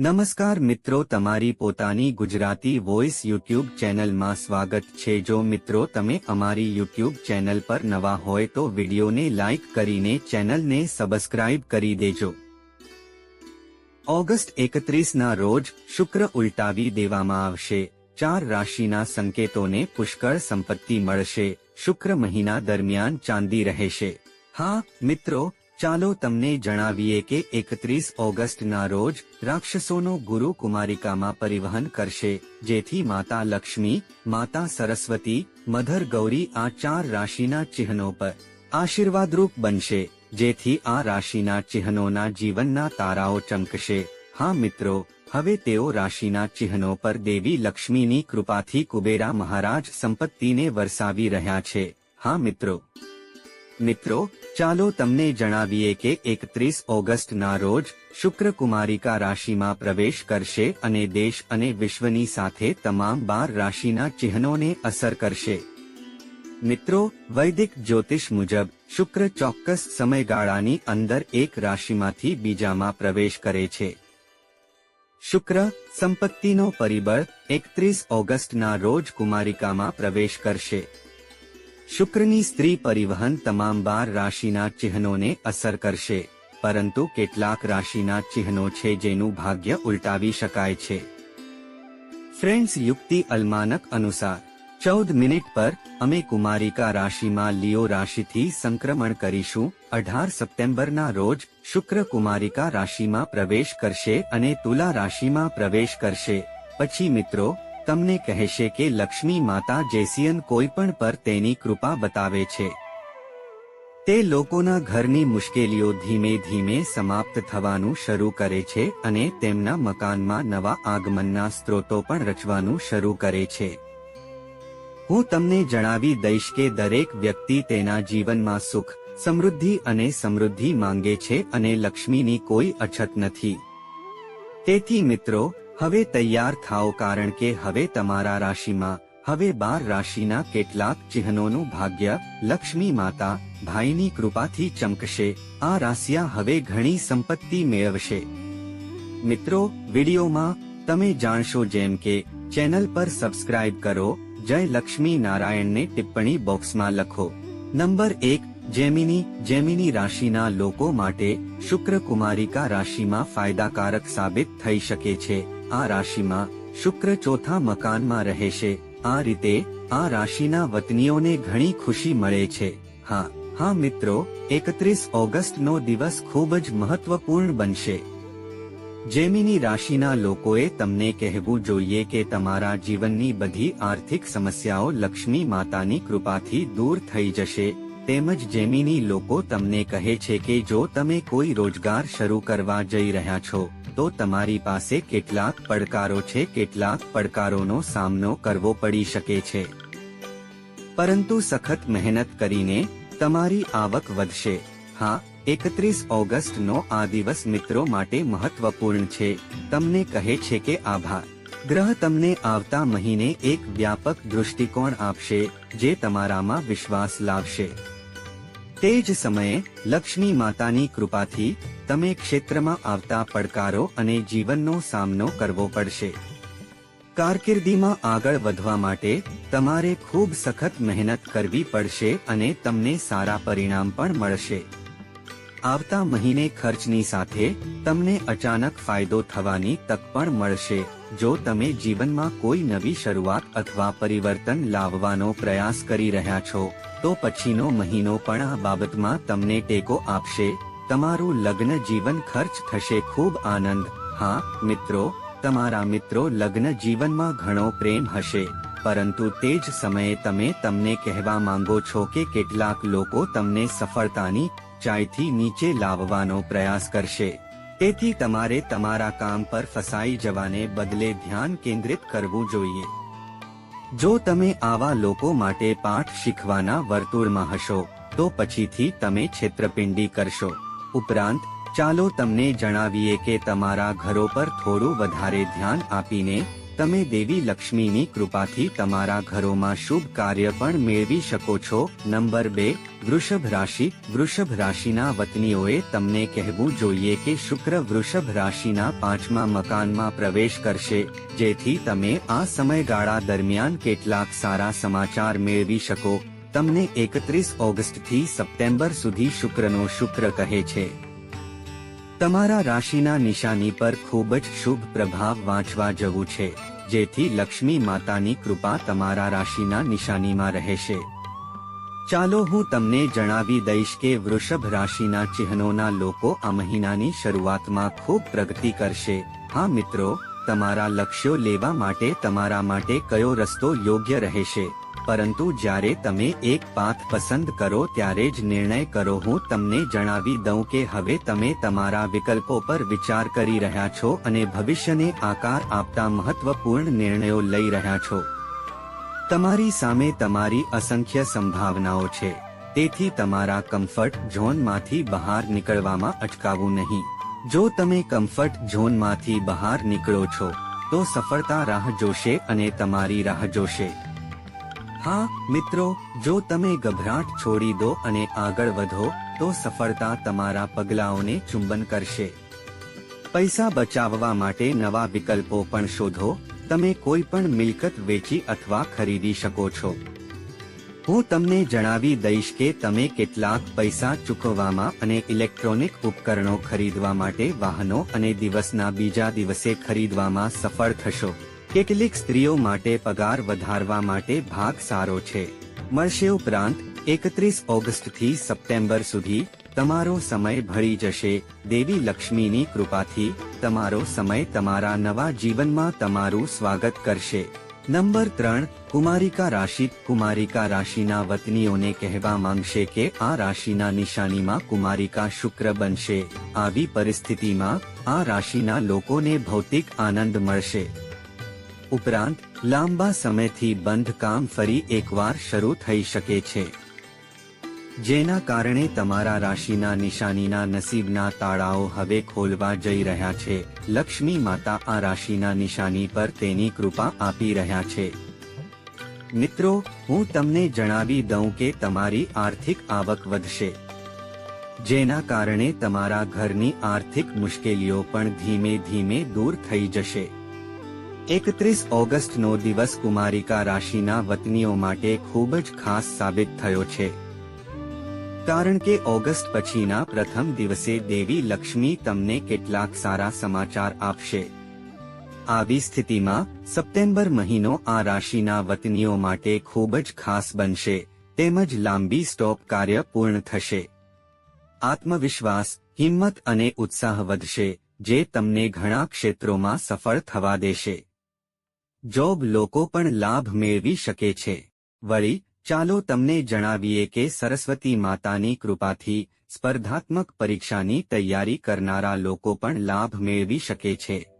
નમસ્કાર મિત્રો, તમારી પોતાની ગુજરાતી વોઇસ યુટ્યુબ ચેનલમાં સ્વાગત છે. જો મિત્રો, તમે અમારી યુટ્યુબ ચેનલ પર નવા હોય તો વિડીયોને લાઇક કરીને ચેનલને સબસ્ક્રાઇબ કરી દેજો. ઓગસ્ટ એકત્રીસના રોજ શુક્ર ઉલટાવી દેવામાં આવશે. ચાર રાશિના સંકેતોને પુષ્કળ સંપત્તિ મળશે. શુક્ર મહિના દરમિયાન ચાંદી રહેશે. હા, મિત્રો ચાલો તમને જણાવીએ કે એકત્રીસ ઓગસ્ટના રોજ રાક્ષસોનો ગુરુ કુમારિકામાં પરિવહન કરશે, જેથી માતા લક્ષ્મી, માતા સરસ્વતી, મધર ગૌરી આ ચાર રાશિના ચિહ્નો પર આશીર્વાદરૂપ બનશે, જેથી આ રાશિના ચિહ્નોના જીવનના તારાઓ ચમકશે. હા મિત્રો, હવે તેઓ રાશિના ચિહ્નો પર દેવી લક્ષ્મીની કૃપાથી કુબેરા મહારાજ સંપત્તિને વરસાવી રહ્યા છે. હા મિત્રો. મિત્રો, ચાલો તમને જણાવીએ કે એકત્રીસ ઓગસ્ટના રોજ શુક્ર કુમારિકા રાશિમાં પ્રવેશ કરશે અને દેશ અને વિશ્વની સાથે તમામ બાર રાશિના ચિહ્નોને અસર કરશે. મિત્રો, વૈદિક જ્યોતિષ મુજબ, શુક્ર ચોક્કસ સમયગાળાની અંદર એક રાશિમાંથી બીજામાં પ્રવેશ કરે છે. શુક્ર, સંપત્તિનો પરિબળ એકત્રીસ ઓગસ્ટના રોજ કુમારિકામાં પ્રવેશ કરશે. શુક્રની સ્ત્રી પરિવહન તમામ બાર રાશિના ચિહ્નોને અસર કરશે, પરંતુ કેટલાક રાશિના ચિહ્નો છે જેનું ભાગ્ય ઉલટાવી શકાય છે. ફ્રેન્ડ્સ, યુક્તિ અલમાનક અનુસાર, ચૌદ મિનિટ પર અમે કુમારિકા રાશિમાં લિયો રાશિથી સંક્રમણ કરીશું, અઢાર સપ્ટેમ્બરના રોજ શુક્ર કુમારિકા રાશિમાં પ્રવેશ કરશે અને તુલા રાશિમાં પ્રવેશ કરશે. પછી મિત્રો તમને કહેશે કે લક્ષ્મી માતા જેસિયન કોઈ પણ પર તેની કૃપા બતાવે છે. તે લોકોના ઘરની મુશ્કેલીઓ ધીમે ધીમે સમાપ્ત થવાનું શરૂ કરે છે અને તેમના મકાનમાં નવા આગમનના સ્ત્રોતો પણ રચવાનું શરૂ કરે છે. હું તમને જણાવી દઈશ કે દરેક વ્યક્તિ તેના જીવનમાં સુખ, સમૃદ્ધિ અને સમૃદ્ધિ માંગે છે અને લક્ષ્મીની કોઈ અછત નથી. તેથી મિત્રો હવે તૈયાર થાઓ કારણ કે હવે તમારા રાશિમાં, હવે બાર રાશિના કેટલાક ચિહ્નોનું ભાગ્ય, લક્ષ્મી માતા, ભાઈની કૃપાથી ચમકશે, આ રાશિયા હવે ઘણી સંપત્તિ મેળવશે. મિત્રો, વિડીયોમાં તમે જાણશો જેમ કે, ચેનલ પર સબસ્ક્રાઇબ કરો, જય લક્ષ્મી નારાયણને ટિપ્પણી બોક્સમાં લખો. નંબર એક, જેમિની જેમિની રાશિના લોકો માટે શુક્ર કુમારિકા રાશિમાં ફાયદાકારક સાબિત થઈ શકે છે. આ રાશિમાં શુક્ર ચોથા મકાનમાં રહેશે આ રીતે આ રાશિના વતનીઓને ઘણી ખુશી મળે છે. હા હા મિત્રો, એકત્રીસ ઓગસ્ટનો દિવસ ખૂબ જ મહત્વપૂર્ણ બનશે. જેમિની રાશિના લોકોએ તમને કહેવું જોઈએ કે તમારા જીવનની બધી આર્થિક સમસ્યાઓ લક્ષ્મી માતાની કૃપાથી દૂર થઈ જશે. તેમજ જેમિની લોકો તમને કહે છે કે જો તમે કોઈ રોજગાર શરૂ કરવા જઈ રહ્યા છો તો તમારી પાસે કેટલાક પડકારો છે, કેટલાક પડકારોનો સામનો કરવો પડી શકે છે. પરંતુ સખત મહેનત કરીને તમારી આવક વધશે. હા, એકત્રીસ ઓગસ્ટનો આ દિવસ મિત્રો માટે મહત્વપૂર્ણ છે. તમને કહે છે કે આભાર. ગ્રહ તમને આવતા મહિને એક વ્યાપક દૃષ્ટિકોણ આપશે, જે તમારામાં વિશ્વાસ લાવશે. તે જ સમયે લક્ષ્મી માતાની કૃપાથી તમે ક્ષેત્રમાં આવતા પડકારો અને જીવનનો સામનો કરવો પડશે. કારકિર્દીમાં આગળ વધવા માટે તમારે ખૂબ સખત મહેનત કરવી પડશે અને તમને સારા પરિણામ પણ મળશે. આવતા મહિને ખર્ચની સાથે તમને અચાનક ફાયદો થવાની તક પણ મળશે. જો તમે જીવનમાં કોઈ નવી શરૂઆત અથવા પરિવર્તન લાવવાનો પ્રયાસ કરી રહ્યા છો, તો પછીનો મહિનો પણ આ બાબતમાં તમને ટેકો આપશે. તમારું લગ્ન જીવન ખર્ચ થશે. ખૂબ આનંદ. હા, મિત્રો, તમારા મિત્રો લગ્ન જીવનમાં ઘણો પ્રેમ હશે. પરંતુ તે જ સમયે તમે તમને કહેવા માંગો છો કે કેટલાક લોકો તમને સફળતાની ચાયથી નીચે લાવવાનો પ્રયાસ કરશે. તેથી તમારે તમારા કામ પર ફસાઈ જવાને બદલે ધ્યાન કેન્દ્રિત કરવું જોઈએ. જો તમે આવા લોકો માટે પાઠ શીખવાના વર્તુળમાં હશો, તો પછીથી તમે છેતરપિંડી કરશો. ઉપરાંત, ચાલો તમને જણાવીએ કે તમારા ઘરો પર થોડું વધારે ધ્યાન આપીને તમે દેવી લક્ષ્મીની કૃપાથી તમારા ઘરોમાં શુભ કાર્ય પણ મેળવી શકો છો. નંબર બે, વૃષભ રાશિ. વૃષભ રાશિના વતનીઓએ તમને કહેવું જોઈએ કે શુક્ર વૃષભ રાશિના પાંચમા મકાનમાં પ્રવેશ કરશે, જેથી તમે આ સમયગાળા દરમિયાન કેટલાક સારા સમાચાર મેળવી શકો. તમને એકત્રીસ ઓગસ્ટથી સપ્ટેમ્બર સુધી શુક્રનો શુક્ર કહે છે. તમારા રાશિના નિશાની પર ખૂબ જ શુભ પ્રભાવ વાંચવા જવું છે. જેથી લક્ષ્મી માતાની કૃપા તમારા રાશિના નિશાનીમાં રહેશે. ચાલો હું તમને જણાવી દઈશ કે વૃષભ રાશિના ચિહ્નોના લોકો આ મહિનાની શરૂઆતમાં ખૂબ પ્રગતિ કરશે. હા મિત્રો, તમારા લક્ષ્યો લેવા માટે તમારા માટે કયો રસ્તો યોગ્ય રહેશે? પરંતુ જ્યારે તમે એક પાથ પસંદ કરો ત્યારે જ નિર્ણય કરો, હું તમને જણાવી દઉં કે હવે તમે તમારા વિકલ્પો પર વિચાર કરી રહ્યા છો અને ભવિષ્યને આકાર આપતા મહત્વપૂર્ણ નિર્ણયો લઈ રહ્યા છો. તમારી સામે તમારી અસંખ્ય સંભાવનાઓ છે. તેથી તમારા કમ્ફર્ટ ઝોનમાંથી બહાર નીકળવામાં અટકાવવું નહીં. જો તમે કમ્ફર્ટ ઝોનમાંથી બહાર નીકળો છો, તો સફળતા રાહ જોશે અને તમારી રાહ જોશે. હા, મિત્રો, જો તમે ગભરાટ છોડી દો અને આગળ વધો, તો સફળતા તમારા પગલાઓને ચુંબન કરશે. પૈસા બચાવવા માટે નવા વિકલ્પો પણ શોધો. તમે કોઈ પણ મિલકત વેચી અથવા ખરીદી શકો છો. હું તમને જણાવી દઈશ કે તમે કેટલાક પૈસા ચૂકવવામાં અને ઇલેક્ટ્રોનિક ઉપકરણો ખરીદવા માટે વાહનો અને દિવસના બીજા દિવસે ખરીદવામાં સફળ થશો. કેટલીક સ્ત્રીઓ માટે પગાર વધારવા માટે ભાગ સારો છે. મળશે ઉપરાંત, એકત્રીસ ઓગસ્ટથી સપ્ટેમ્બર સુધી, તમારો સમય ભળી જશે. દેવી લક્ષ્મીની કૃપાથી, તમારો સમય તમારા નવા જીવનમાં તમારું સ્વાગત કરશે. નંબર ત્રણ, કુમારિકા રાશિ. કુમારિકા રાશિના વતનીઓને કહેવા માંગશે કે, આ રાશિના નિશાનીમાં કુમારિકા શુક્ર બનશે. આવી પરિસ્થિતિમાં, આ રાશિના લોકોને ભૌતિક આનંદ મળશે. ઉપરાંત, લાંબા સમયથી બંધ કામ ફરી એકવાર શરૂ થઈ શકે છે. જેના કારણે તમારા રાશિના નિશાનીના નસીબના તાળાઓ હવે ખોલવા જઈ રહ્યા છે. લક્ષ્મી માતા આ રાશિના નિશાની પર તેની કૃપા આપી રહ્યા છે. મિત્રો, હું તમને જણાવી દઉં કે તમારી આર્થિક આવક વધશે. જેના કારણે તમારા ઘરની આર્થિક મુશ્કેલીઓ પણ ધીમે ધીમે દૂર થઈ જશે. એકત્રીસ ઓગસ્ટનો દિવસ કુમારિકા રાશિના વતનીઓ માટે ખૂબ જ ખાસ સાબિત થયો છે. કારણ કે ઓગસ્ટ પછીના પ્રથમ દિવસે દેવી લક્ષ્મી તમને કેટલાક સારા સમાચાર આપશે. આવી સ્થિતિમાં સપ્ટેમ્બર મહિનો આ રાશિના વતનીઓ માટે ખૂબ જ ખાસ બનશે, તેમજ લાંબી સ્ટોપ કાર્ય પૂર્ણ થશે. આત્મવિશ્વાસ, હિંમત અને ઉત્સાહ વધશે, જે તમને ઘણા ક્ષેત્રોમાં સફળ થવા દેશે. જોબ લોકો પણ લાભ મેળવી શકે છે. વળી, ચાલો તમને જણાવીએ કે સરસ્વતી માતાની કૃપાથી સ્પર્ધાત્મક પરીક્ષાની તૈયારી કરનારા લોકો પણ લાભ મેળવી શકે છે.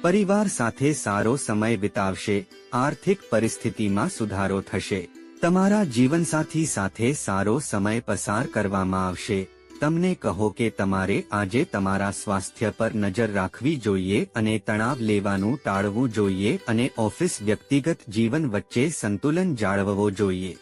પરિવાર સાથે સારો સમય વિતાવશે, આર્થિક પરિસ્થિતિમાં સુધારો થશે, તમારા જીવનસાથી સાથે સારો સમય પસાર કરવામાં આવશે તમને કહો કે તમારે આજે તમારા સ્વાસ્થ્ય પર નજર રાખવી જોઈએ અને તણાવ લેવાનું ટાળવું જોઈએ અને ઓફિસ વ્યક્તિગત જીવન વચ્ચે સંતુલન જાળવવો જોઈએ.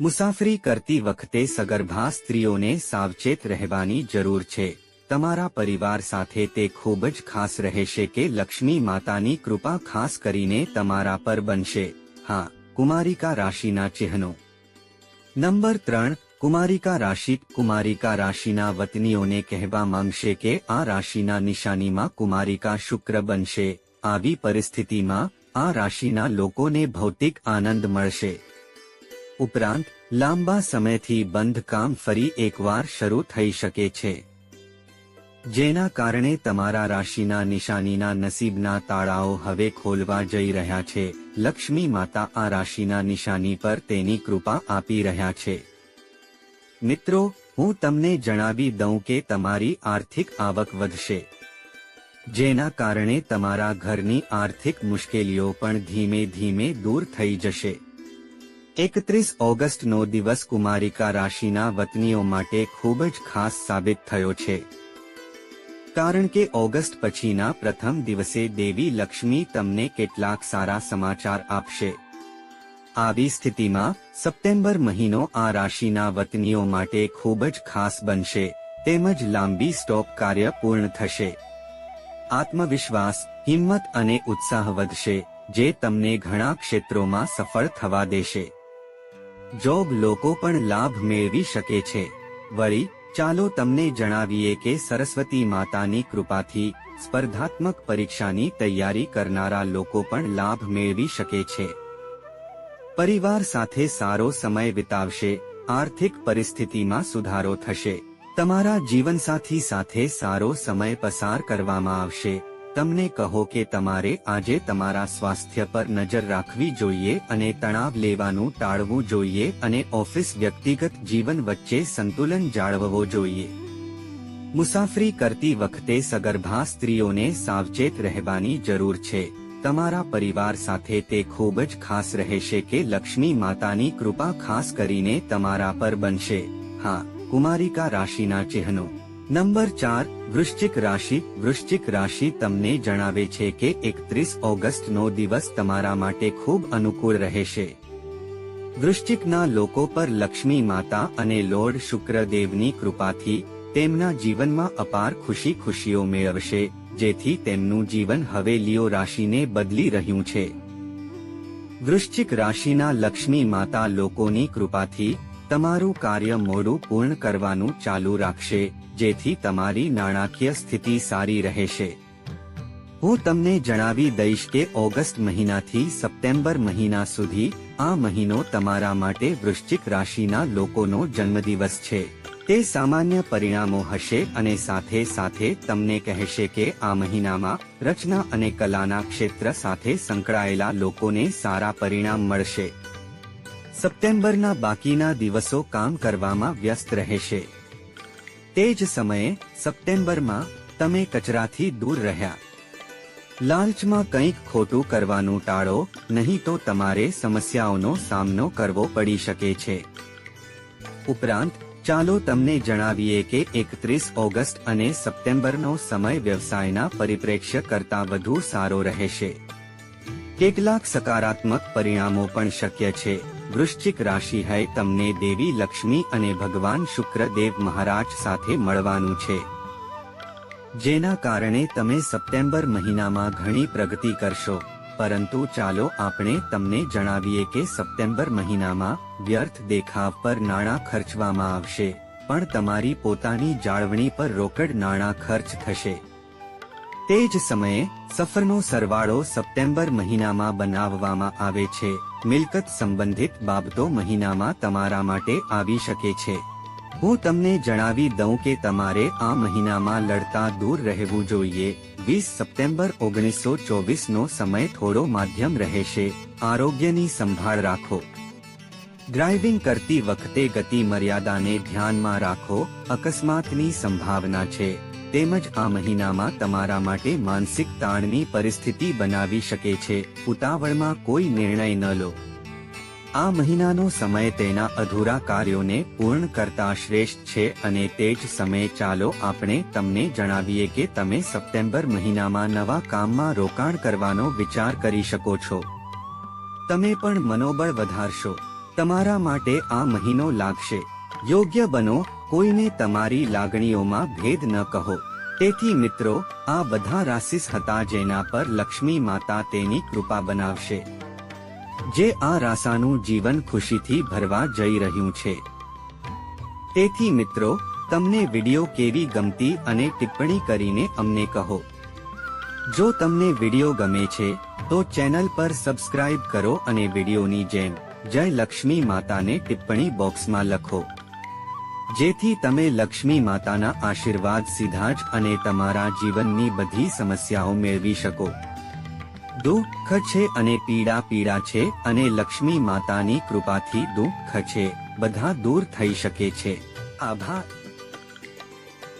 મુસાફરી કરતી વખતે સગર્ભા સ્ત્રીઓને સાવચેત રહેવાની જરૂર છે. તમારા પરિવાર સાથે તે ખૂબ જ ખાસ રહેશે કે લક્ષ્મી માતાની કૃપા ખાસ કરીને તમારા પર બનશે. હા, કુમારિકા રાશિના ચિહ્નો. નંબર ત્રણ કુમારિકા રાશિ, કુમારિકા રાશિના વતનીઓને કહેવા માંગશે કે આ રાશિના નિશાનીમાં કુમારિકા શુક્ર બનશે. આવી પરિસ્થિતિમાં આ રાશિના લોકોને ભૌતિક આનંદ મળશે. ઉપરાંત, લાંબા સમયથી બંધ કામ ફરી એકવાર શરૂ થઈ શકે છે. જેના કારણે તમારા રાશિના નિશાનીના નસીબના તાળાઓ હવે ખોલવા જઈ રહ્યા છે. લક્ષ્મી માતા આ રાશિના નિશાની પર તેની કૃપા આપી રહ્યા છે. મિત્રો, હું તમને જણાવી દઉં કે તમારી આર્થિક આવક વધશે. જેના કારણે તમારા ઘરની આર્થિક મુશ્કેલીઓ પણ ધીમે ધીમે દૂર થઈ જશે. એકત્રીસ ઓગસ્ટનો દિવસ કુમારિકા રાશિના વતનીઓ માટે ખૂબ જ ખાસ સાબિત થયો છે. કારણ કે ઓગસ્ટ પછીના પ્રથમ દિવસે દેવી લક્ષ્મી તમને કેટલાક સારા સમાચાર આપશે. આવી સ્થિતિમાં, સપ્ટેમ્બર મહિનો આ રાશિના વતનીઓ માટે ખૂબ જ ખાસ બનશે, તેમજ લાંબી સ્ટોપ કાર્ય પૂર્ણ થશે. આત્મવિશ્વાસ, હિંમત અને ઉત્સાહ વધશે, જે તમને ઘણા ક્ષેત્રોમાં સફળ થવા દેશે. જોબ લોકો પણ લાભ મેળવી શકે છે. વળી, ચાલો તમને જણાવીએ કે સરસ્વતી માતાની કૃપાથી, સ્પર્ધાત્મક પરીક્ષાની તૈયારી કરનારા લોકો પણ લાભ મેળવી શકે છે. પરિવાર સાથે સારો સમય વિતાવશે, આર્થિક પરિસ્થિતિમાં સુધારો થશે. તમારા જીવનસાથી સાથે સારો સમય પસાર કરવામાં આવશે. તમને કહો કે તમારે આજે તમારા સ્વાસ્થ્ય પર નજર રાખવી જોઈએ અને તણાવ લેવાનું ટાળવું જોઈએ અને ઓફિસ વ્યક્તિગત જીવન વચ્ચે સંતુલન જાળવવો જોઈએ. મુસાફરી કરતી વખતે સગર્ભા સ્ત્રીઓને સાવચેત રહેવાની જરૂર છે. તમારા પરિવાર સાથે તે ખૂબ જ ખાસ રહેશે કે લક્ષ્મી માતાની કૃપા ખાસ કરીને તમારા પર બનશે. હા, કુમારિકા રાશિના ચિહ્નો. નંબર ચાર, વૃશ્ચિક રાશિ. વૃશ્ચિક રાશિ તમને જણાવે છે કે એકત્રીસ ઓગસ્ટનો દિવસ તમારા માટે ખૂબ અનુકૂળ રહેશે. વૃશ્ચિકના લોકો પર લક્ષ્મી માતા અને લોર્ડ શુક્રદેવની કૃપાથી તેમના જીવનમાં અપાર ખુશી ખુશીઓ મેળવશે. જેથી તેમનું જીવન હવે લિયો રાશિને બદલી રહ્યું છે. વૃશ્ચિક રાશિના લક્ષ્મી માતા લોકોની કૃપાથી તમારું કાર્ય મોડું પૂર્ણ કરવાનું ચાલુ રાખશે, જેથી તમારી નાણાકીય સ્થિતિ સારી રહેશે. હું તમને જણાવી દઈશ કે ઓગસ્ટ મહિનાથી સપ્ટેમ્બર મહિના સુધી આ મહિનો તમારા માટે વૃશ્ચિક રાશિના લોકોનો જન્મદિવસ છે. તે સામાન્ય પરિણામો હશે અને સાથે સાથે તમને કહેશે કે આ મહિનામાં રચના અને કલાના ક્ષેત્ર સાથે સંકળાયેલા લોકોને સારા પરિણામ મળશે. સપ્ટેમ્બરના બાકીના દિવસો કામ કરવામાં વ્યસ્ત રહેશે. તે જ સમયે સપ્ટેમ્બરમાં તમે કચરાથી દૂર રહ્યા. લાલચમાં કંઈક ખોટું કરવાનું ટાળો, નહીં તો તમારે સમસ્યાઓનો સામનો કરવો પડી શકે છે. ઉપરાંત ચાલો તમને જણાવીએ કે એકત્રીસ ઓગસ્ટ અને સપ્ટેમ્બરનો સમય વ્યવસાયના પરિપ્રેક્ષ્ય કરતાં વધુ સારો રહેશે. કેટલાક સકારાત્મક પરિણામો પણ શક્ય છે. વૃશ્ચિક રાશિ હૈ તમને દેવી લક્ષ્મી અને ભગવાન શુક્રદેવ મહારાજ સાથે મળવાનું છે. જેના કારણે તમે સપ્ટેમ્બર મહિનામાં ઘણી પ્રગતિ કરશો. પરંતુ ચાલો આપણે તમને જણાવીએ કે સપ્ટેમ્બર મહિનામાં વ્યર્થ દેખાવ પર નાણાં ખર્ચવામાં આવશે, પણ તમારી પોતાની જાળવણી પર રોકડ નાણાં ખર્ચ થશે. તે જ સમયે, સફરનો સરવાળો સપ્ટેમ્બર મહિનામાં બનાવવામાં આવે છે. મિલકત સંબંધિત બાબતો મહિનામાં તમારા માટે આવી શકે છે. હું તમને જણાવી દઉં કે તમારે આ મહિનામાં લડતા દૂર રહેવું જોઈએ. વીસ સપ્ટેમ્બર ઓગણીસો ચોવીસનો સમય થોડો માધ્યમ રહેશે. આરોગ્યની સંભાળ રાખો. ડ્રાઇવિંગ કરતી વખતે ગતિ મર્યાદાને ધ્યાનમાં રાખો, અકસ્માતની સંભાવના છે. તેમજ આ મહિનામાં તમારા માટે માનસિક તાણની પરિસ્થિતિ બનાવી શકે છે. ઉતાવળમાં કોઈ નિર્ણય ન લો. આ મહિનાનો સમય તેના અધૂરા કાર્યોને પૂર્ણ કરતા શ્રેષ્ઠ છે અને તે જ સમયે ચાલો આપણે તમને જણાવીએ કે તમે સપ્ટેમ્બર મહિનામાં નવા કામમાં રોકાણ કરવાનો વિચાર કરી શકો છો. તમે પણ મનોબળ વધારશો. તમારા માટે આ મહિનો લાગશે. યોગ્ય બનો, કોઈને તમારી લાગણીઓમાં ભેદ ન કહો. તેથી મિત્રો, આ બધા રાશિસ હતા જેના પર લક્ષ્મી માતા તેની કૃપા બનાવશે. જે આ રાસાનું જીવન ખુશીથી ભરવા જઈ રહ્યું છે. તેથી મિત્રો, તમને વિડિયો કેવી ગમતી અને ટિપ્પણી કરીને અમને કહો. જો તમને વિડિયો ગમે છે, તો ચેનલ પર સબસ્ક્રાઇબ કરો અને વિડિયોની જેમ જય લક્ષ્મી માતાને ટિપ્પણી બોક્સમાં લખો. જેથી તમે લક્ષ્મી માતાના આશીર્વાદ સીધા જ અને તમારા જીવનની બધી સમસ્યાઓ મેળવી શકો. દુઃખ છે અને પીડા પીડા છે અને લક્ષ્મી માતાની કૃપાથી દુઃખ છે. બધા દૂર થઈ શકે છે. આભાર.